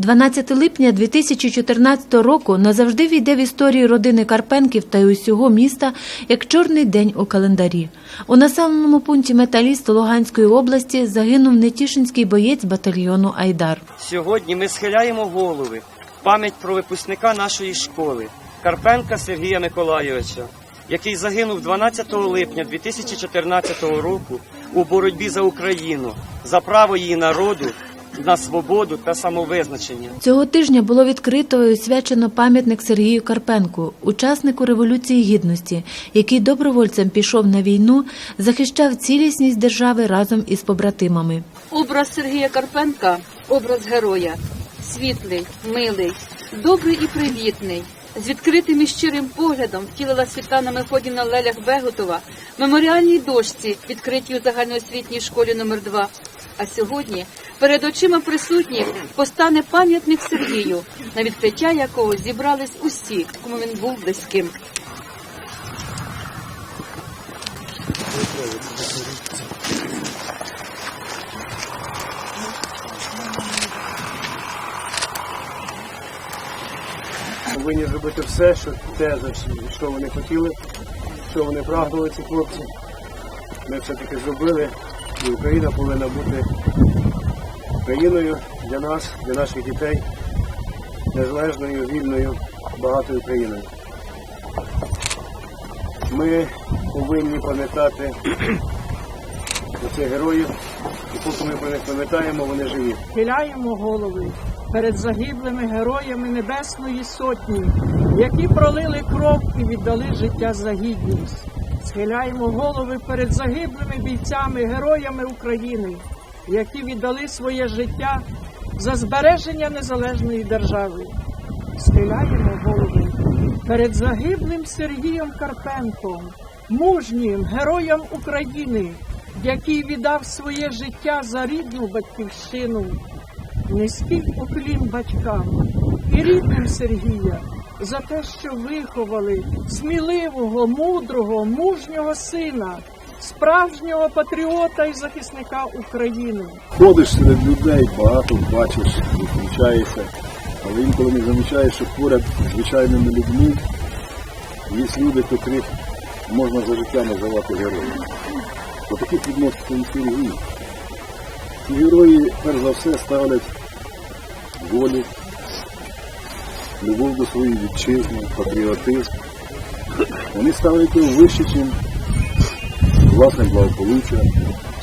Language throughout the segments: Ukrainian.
12 липня 2014 року назавжди війде в історію родини Карпенків та й усього міста як чорний день у календарі. У населеному пункті Металіст Луганської області загинув нетішинський боєць батальйону Айдар. Сьогодні ми схиляємо голови пам'ять про випускника нашої школи Карпенка Сергія Миколайовича, який загинув 12 липня 2014 року у боротьбі за Україну, за право її народу на свободу та самовизначення. Цього тижня було відкрито і освячено пам'ятник Сергію Карпенку, учаснику Революції Гідності, який добровольцем пішов на війну, захищав цілісність держави разом із побратимами. Образ Сергія Карпенка образ героя, світлий, милий, добрий і привітний. З відкритим і щирим поглядом втілила Світлана Мефодівна Лелях Бегутова в меморіальній дошці, відкритій у загальноосвітній школі номер 2 А сьогодні перед очима присутніх постане пам'ятник Сергію, на відкриття якого зібрались усі, кому він був близьким. Повинні зробити все, що те, що- вони хотіли, що вони прагнули, ці хлопці. Ми все-таки зробили, і Україна повинна бути країною для нас, для наших дітей, незалежною, вільною, багатою країною. Ми повинні пам'ятати цих героїв, і поки ми про них пам'ятаємо, вони живі. схиляємо голови перед загиблими героями Небесної Сотні, які пролили кров і віддали життя за гідність. Схиляємо голови перед загиблими бійцями, героями України, які віддали своє життя за збереження незалежної держави. Схиляємо голови перед загиблим Сергієм Карпенком, мужнім героєм України, який віддав своє життя за рідну батьківщину. Низький уклін батькам і рідним Сергія за те, що виховали сміливого, мудрого, мужнього сина, справжнього патріота і захисника України. ходиш серед людей, багато бачиш, зустрічаєшся, але інколи не замічаєш, що поряд з звичайними людьми є люди, котрих можна за життя називати героями. До таких відноситься і Сергій. Ці герої, перш за все, ставлять волю, любов до своєї вітчизни, патріотизм. Вони ставлять його вище, ніж власне благополуччя,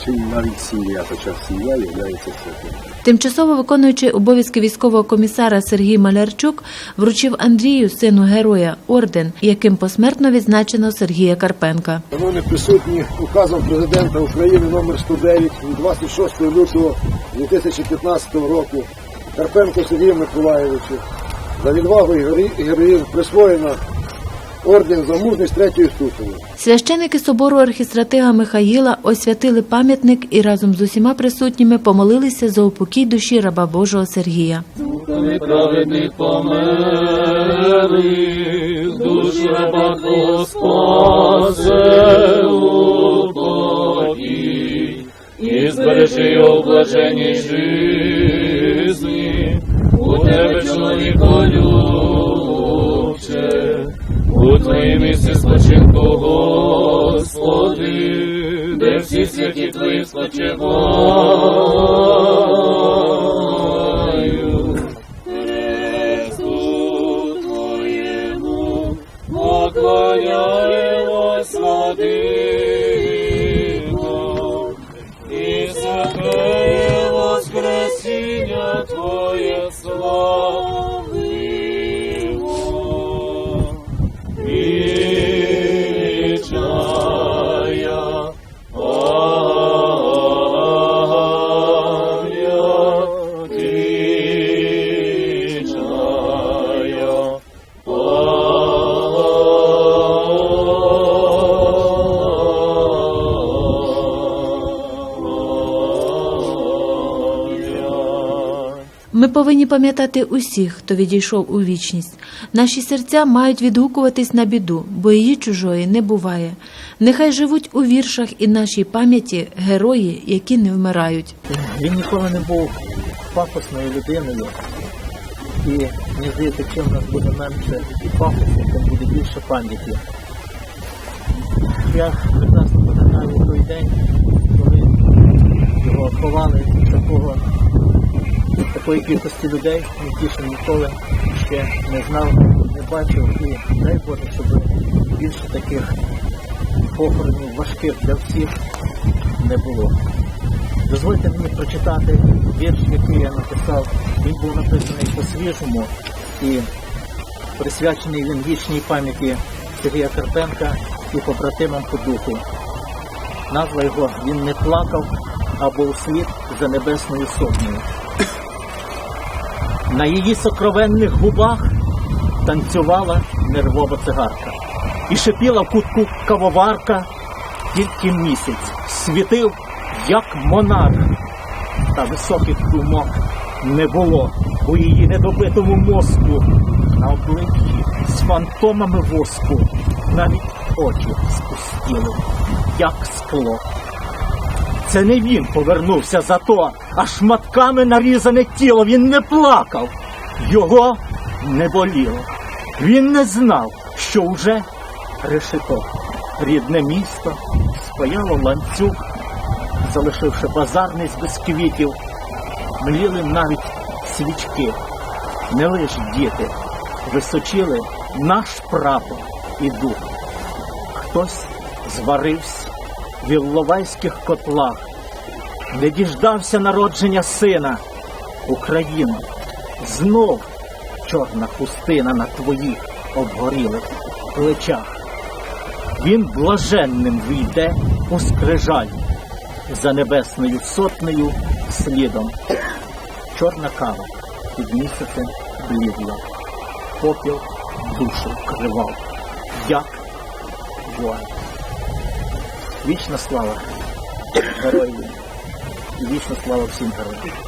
чим навіть сім'я, хоча сім'я є святим. Тимчасово виконуючий обов'язки військового комісара Сергій Малярчук вручив Андрію, сину героя, орден, яким посмертно відзначено Сергія Карпенка. Шановні присутні, указом президента України номер 109 від 26 лютого 2015 року Карпенко Сергію Миколаєвичу за відвагу і героїзм присвоєно орден за мужність третьої ступені. Священики собору архістратига Михаїла освятили пам'ятник і разом з усіма присутніми помолилися за упокій душі раба Божого Сергія. Неправедних помилих, душу раба Твого спасе упокій, і збережи його в блаженній жизни, у місце спочинку, Господи, де всі святі твої спочивають. Твоєму поклоняємось владико, Ми повинні пам'ятати усіх, хто відійшов у вічність. Наші серця мають відгукуватись на біду, бо її чужої не буває. Нехай живуть у віршах і нашій пам'яті герої, які не вмирають. Він ніколи не був пафосною людиною. І мені здається, чим в нас буде менше пафосу, тим буде більше пам'яті. Я прекрасно пам'ятаю той день, коли його ховали такого, такої кількості людей, які ще ніколи ще не знав, не бачив. І дай Боже, щоб більше таких похоронів важких для всіх не було. Дозвольте мені прочитати вірш, який я написав. Він був написаний по-свіжому і присвячений він вічній пам'яті Сергія Карпенка і побратимам по духу. Назва його Він не плакав або у світ за небесною сотнею. На її сокровенних губах танцювала нервова цигарка. І шипіла в кутку кавоварка, тільки місяць світив, як монарх. Та високих думок не було у її недобитому мозку. На обличчі з фантомами воску навіть очі спустіли, як скло. Це не він повернувся за то, а шматками нарізане тіло. Він не плакав, його не боліло. Він не знав, що вже решето. Рідне місто спаяло ланцюг, залишивши базарниць без квітів, мліли навіть свічки. Не лиш діти височили наш прапор і дух. Хтось зварився в ілловайських котлах, не діждався народження сина. Україна, знов чорна хустина на твоїх обгорілих плечах. Він блаженним війде у скрижаль за небесною сотнею слідом. Чорна кава під місяцем блідла, попіл душу кривав, як вуаль. Вічна слава героям і вічна слава всім героям.